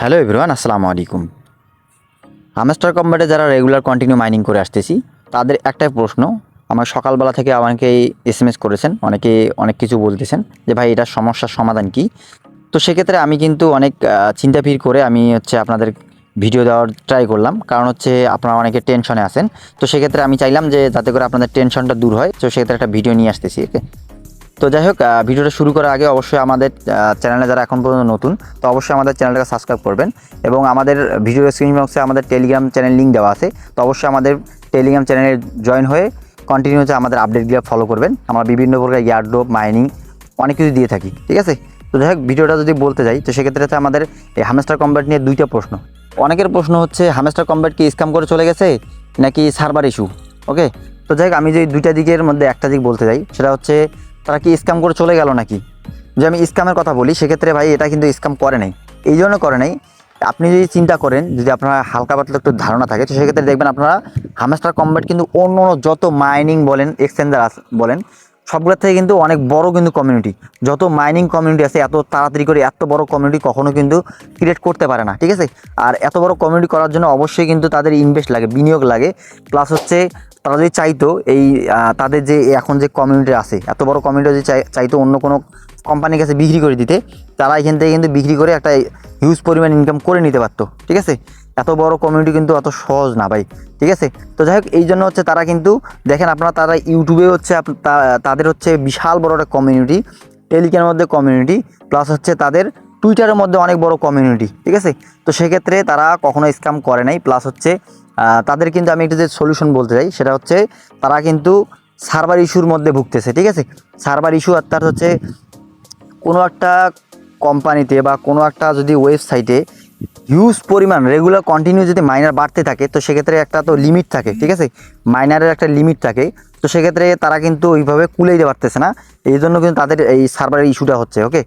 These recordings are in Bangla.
হ্যালো এভরিওয়ান আসসালামু আলাইকুম হামস্টার কম্বাটে যারা রেগুলার কন্টিনিউ মাইনিং করে আসতেছি, তাদের একটাই প্রশ্ন, আমার সকালবেলা থেকে অনেকেই এস এম এস করেছেন অনেকে অনেক কিছু বলতেছেন যে, ভাই, এটার সমস্যার সমাধান কি? তো সেক্ষেত্রে আমি কিন্তু অনেক চিন্তা ভিড় করে আমি হচ্ছে আপনাদের ভিডিও দেওয়ার ট্রাই করলাম। কারণ হচ্ছে আপনারা অনেকে টেনশনে আছেন। তো সেক্ষেত্রে আমি চাইলাম যে, যাতে করে আপনাদের টেনশনটা দূর হয়। তো সেক্ষেত্রে একটা ভিডিও নিয়ে আসতেছি তো যাই হোক ভিডিওটা শুরু করার আগে অবশ্যই আমাদের চ্যানেলে যারা এখন পর্যন্ত নতুন, তো অবশ্যই আমাদের চ্যানেলটাকে সাবস্ক্রাইব করবেন এবং আমাদের ভিডিও স্ক্রিন বক্সে আমাদের টেলিগ্রাম চ্যানেল লিঙ্ক দেওয়া আছে, তো অবশ্যই আমাদের টেলিগ্রাম চ্যানেলে জয়েন হয়ে কন্টিনিউ হচ্ছে আমাদের আপডেটগুলো ফলো করবেন। আমরা বিভিন্ন প্রকার ইয়ারড্রপ মাইনিং অনেক কিছু দিয়ে থাকি, ঠিক আছে? তো যাই হোক, ভিডিওটা যদি বলতে যাই, তো সেক্ষেত্রে হচ্ছে আমাদের এই হামেস্টার কম্ব্যাট নিয়ে দুইটা প্রশ্ন। অনেকের প্রশ্ন হচ্ছে হামেস্টার কম্ব্যাট কি স্ক্যাম করে চলে গেছে নাকি সার্ভার ইস্যু ওকে তো যাই হোক, আমি যে দুইটা দিকের মধ্যে একটা দিক বলতে যাই, সেটা হচ্ছে তারা কি স্ক্যাম করে চলে গেল নাকি? যে আমি স্ক্যামের কথা বলি, সেক্ষেত্রে ভাই এটা কিন্তু স্ক্যাম করে নাই। এই জন্য করে নাই। আপনি যদি চিন্তা করেন, যদি আপনার হালকা পাতলা একটু ধারণা থাকে, তো সেক্ষেত্রে দেখবেন আপনারা হামেস্টার কম্ব্যাট কিন্তু অন্য অন্য যত মাইনিং বলেন এক্সচেঞ্জার বলেন, সবগুলোর থেকে কিন্তু অনেক বড় কিন্তু কমিউনিটি যত মাইনিং কমিউনিটি আছে, এত তাড়াতাড়ি করে এত বড় কমিউনিটি কখনো কিন্তু ক্রিয়েট করতে পারে না, ঠিক আছে? আর এত বড় কমিউনিটি করার জন্য অবশ্যই কিন্তু তাদের ইনভেস্ট লাগে, বিনিয়োগ লাগে। প্লাস হচ্ছে তারা যদি চাইতো এই তাদের যে এখন যে কমিউনিটি আছে, এত বড় কমিউনিটি যদি চাই- চাইতো অন্য কোনো কোম্পানির কাছে বিক্রি করে দিতে, তারা এখান থেকে কিন্তু বিক্রি করে একটা হিউজ পরিমাণ ইনকাম করে নিতে পারতো, ঠিক আছে? এত বড় কমিউনিটি কিন্তু অত সহজ না ভাই, ঠিক আছে? তো যাই হোক, এই জন্য হচ্ছে তারা কিন্তু, দেখেন আপনারা তারা ইউটিউবে হচ্ছে তাদের হচ্ছে বিশাল বড় একটা কমিউনিটি টেলিগ্রামের মধ্যে কমিউনিটি প্লাস হচ্ছে তাদের টুইটারের মধ্যে অনেক বড় কমিউনিটি ঠিক আছে? তো সেক্ষেত্রে তারা কখনো স্ক্যাম করে নাই প্লাস হচ্ছে তাদের কিন্তু আমি একটু যে সলিউশন বলতে চাই, সেটা হচ্ছে তারা কিন্তু সার্ভার ইস্যুর মধ্যে ভুগতেছে, ঠিক আছে? সার্ভার ইস্যু অর্থাৎ হচ্ছে কোনো একটা কোম্পানিতে বা কোনো একটা যদি ওয়েবসাইটে হিউজ পরিমাণ রেগুলার কন্টিনিউ যদি মাইনার বাড়তে থাকে, তো সেক্ষেত্রে একটা তো লিমিট থাকে, ঠিক আছে? মাইনারের একটা লিমিট থাকে, তো সেক্ষেত্রে তারা কিন্তু ওইভাবে কুলে দিতে পারতেছে না। এই জন্য কিন্তু তাদের এই সার্ভারের ইস্যুটা হচ্ছে ওকে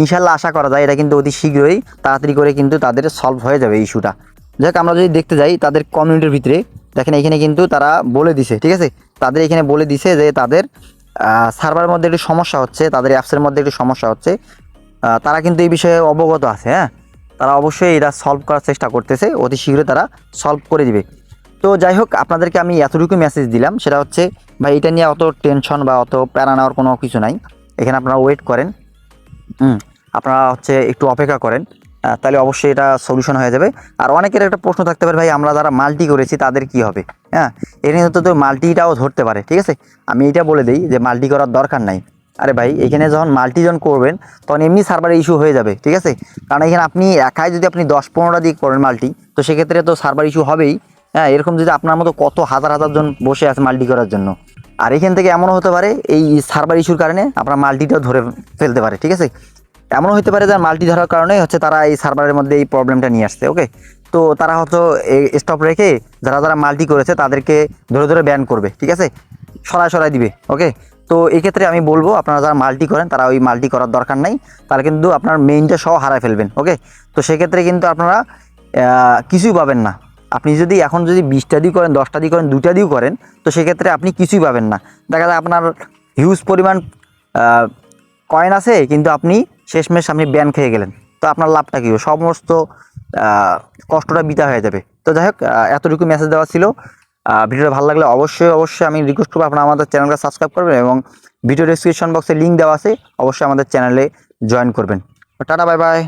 ইনশাল্লাহ আশা করা যায় এটা কিন্তু অতি শীঘ্রই তাড়াতাড়ি করে কিন্তু তাদের সলভ হয়ে যাবে ইস্যুটা যাক, আমরা যদি দেখতে যাই তাদের কমিউনিটির ভিতরে, দেখেন এখানে কিন্তু তারা বলে দিছে, ঠিক আছে? তাদের এখানে বলে দিছে যে তাদের সার্ভারের মধ্যে একটু সমস্যা হচ্ছে, তাদের অ্যাপসের মধ্যে একটু সমস্যা হচ্ছে। তারা কিন্তু এই বিষয়ে অবগত আছে হ্যাঁ? তারা অবশ্যই এটা সলভ করার চেষ্টা করতেছে, অতি শীঘ্রই তারা সলভ করে দিবে। তো যাই হোক, আপনাদেরকে আমি এতটুকু মেসেজ দিলাম, সেটা হচ্ছে, ভাই, এটা নিয়ে অত টেনশন বা অত প্যারা নেওয়ার কোনো কিছু নাই। এখানে আপনারা ওয়েট করেন। হুম, আপনারা হচ্ছে একটু অপেক্ষা করেন। তাহলে অবশ্যই এটা সলিউশন হয়ে যাবে। আর অনেকের একটা প্রশ্ন থাকতে পারে, ভাই, আমরা যারা মাল্টি করেছি, তাদের কি হবে? হ্যাঁ এখানে তো মাল্টিটাও ধরতে পারে, ঠিক আছে? আমি এটা বলে দিই যে মাল্টি করার দরকার নাই। আরে ভাই, এখানে যখন মাল্টি যখন করবেন, তখন এমনি সার্ভারে ইস্যু হয়ে যাবে, ঠিক আছে? কারণ এখানে আপনি একাই যদি আপনি দশ পনেরোটা দিয়ে করেন মাল্টি তো সেক্ষেত্রে তো সার্ভার ইস্যু হবেই। হ্যাঁ এরকম যদি আপনার মতো কত হাজার হাজার জন বসে আছে মাল্টি করার জন্য। আর এখান থেকে এমনও হতে পারে, এই সার্ভার ইস্যুর কারণে আপনার মাল্টিটাও ধরে ফেলতে পারে, ঠিক আছে? এমনও হতে পারে যে মাল্টি ধরার কারণে হচ্ছে তারা এই সার্ভারের মধ্যে এই প্রবলেমটা নিয়ে আসছে ওকে তো তারা হয়তো স্টপ রেখে যারা যারা মাল্টি করেছে তাদেরকে ধরে ধরে ব্যান করবে, ঠিক আছে? সরাই সরাই দিবে ওকে তো এক্ষেত্রে আমি বলব, আপনারা যারা মাল্টি করেন, তারা ওই মাল্টি করার দরকার নাই তারা কিন্তু আপনার মেইনটা সহ হারায় ফেলবেন ওকে তো সেক্ষেত্রে কিন্তু আপনারা কিছুই পাবেন না। আপনি যদি এখন যদি বিশটা দিয়ে করেন, দশটা দিয়ে করেন দুটা দিয়েও করেন, তো সেক্ষেত্রে আপনি কিছুই পাবেন না। দেখা যায় আপনার হিউজ পরিমাণ কয়েন আছে, কিন্তু আপনি শেষমেশ আপনি ব্যান খেয়ে গেলেন। তো আপনার লাভটা কী? সমস্ত কষ্টটা বিতা হয়ে যাবে। তো যাই হোক এতটুকু মেসেজ দেওয়া ছিল। ভিডিওটা ভালো লাগলে অবশ্যই অবশ্যই আমি রিকোয়েস্ট করব আপনারা আমাদের চ্যানেলটা সাবস্ক্রাইব করবেন এবং ভিডিও ডিসক্রিপশন বক্সে লিঙ্ক দেওয়া আছে। অবশ্যই আমাদের চ্যানেলে জয়েন করবেন। Tata bye bye